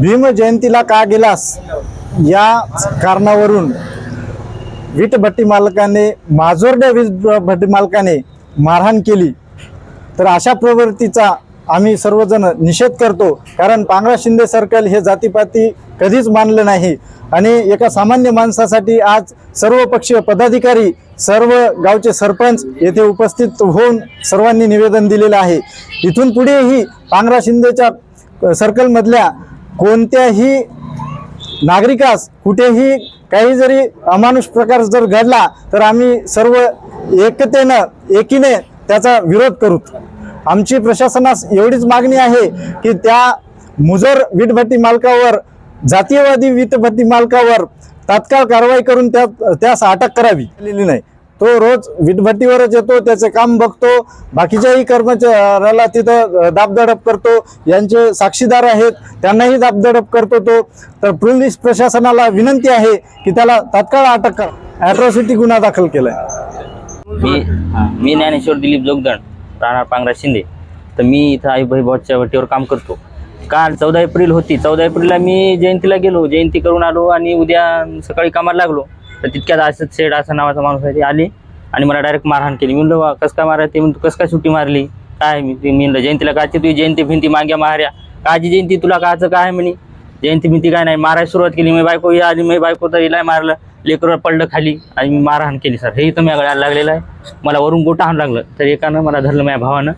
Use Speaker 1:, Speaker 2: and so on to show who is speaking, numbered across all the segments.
Speaker 1: भीम जयंतीला का गेलास? या कारणावरून वीट भट्टी मालकाने माजोरड्या वीज भट्टी मालकाने मारहाण केली. तर अशा प्रवृत्तीचा आम्ही सर्वजण निषेध करतो. कारण पांगळा शिंदे सर्कल हे जातीपाती कधीच मानलं नाही. आणि एका सामान्य माणसासाठी आज सर्व पक्षीय पदाधिकारी सर्व गावचे सरपंच येथे उपस्थित होऊन सर्वांनी निवेदन दिलेलं आहे. इथून पुढेही पांगळा शिंदेच्या सर्कलमधल्या कोणत्याही नागरिकास कुठेही काही जरी अमानुष प्रकार जर घडला तर आम्ही सर्व एकतेनं एकीने त्याचा विरोध करू आमची प्रशासनास एवढीच मागणी आहे की त्या मुजोर वीटभट्टी मालकावर जातीयवादी वीटभट्टी मालकावर तात्काळ कारवाई करून त्या त्यास अटक करावी. नाही. तो रोज वीटभट्टीवरच येतो त्याचे काम बघतो बाकीच्याही कर्मचाऱ्याला तिथं दाबदडप करतो यांचे साक्षीदार आहेत त्यांनाही दाबदडप करतो तो. तर पोलीस प्रशासनाला विनंती आहे की त्याला तात्काळ अटक करा. ॲट्रॉसिटी गुन्हा दाखल केलाय.
Speaker 2: मी मी ज्ञानेश्वर दिलीप जोगदंड राहणार पांगरा शिंदे. तर मी इथं आई बॉसच्या वटीवर काम करतो. काल चौदा एप्रिल होती. चौदा एप्रिलला मी जयंतीला गेलो. जयंती करून आलो आणि उद्या सकाळी कामाला लागलो. तर तितक्यात असंच शेड असा नावाचा माणूस आहे ते आले आणि मला डायरेक्ट मारहाण केली. म्हणलं कसं काय मारा ते म्हणतो कसं काय सुट्टी मारली? काय मी ते म्हणलं जयंतीला काची तुझी जयंती भिंती माग्या माऱ्या. काची जयंती? तुला काचं काय म्हणे. जयंती भिंती काय नाही मारायला सुरुवात केली. मी बायको ही आली मी बायको तर हिला मारलं. लेकरं पडलं खाली आणि मी मारहाण केली सर. हे इथं मी गळ्याला लागलेलं आहे. मला वरून गोटा हाण लागलं. तर एकानं मला धरलं माझ्या भावानं.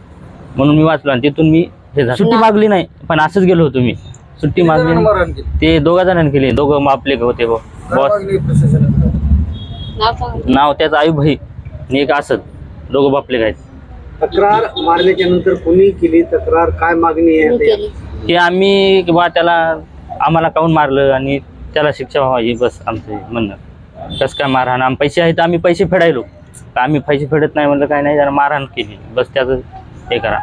Speaker 2: म्हणून मी वाचलो आणि तिथून मी हे झालं. सुट्टी मागली नाही. पण असंच गेलो होतो मी. सुट्टी मागली. ते दोघा जणांनी केली. दोघं आपले होते बॉस. नाव त्याचं आयुब भाई आणि एक असत. दोघं बापले आहेत.
Speaker 3: तक्रार मारल्याच्या नंतर कोणी केली? तक्रार काय मागणी आहे? आता?
Speaker 2: की आम्ही किंवा त्याला आम्हाला काऊन मारलं आणि त्याला शिक्षा व्हावी बस आमचं म्हणणं. कसं काय मारहाण? आम पैसे आहेत आम्ही पैसे फेडायलो. आम्ही पैसे फेडत नाही म्हणलं काय नाही जरा मारहाण केली. बस त्याचं हे करा.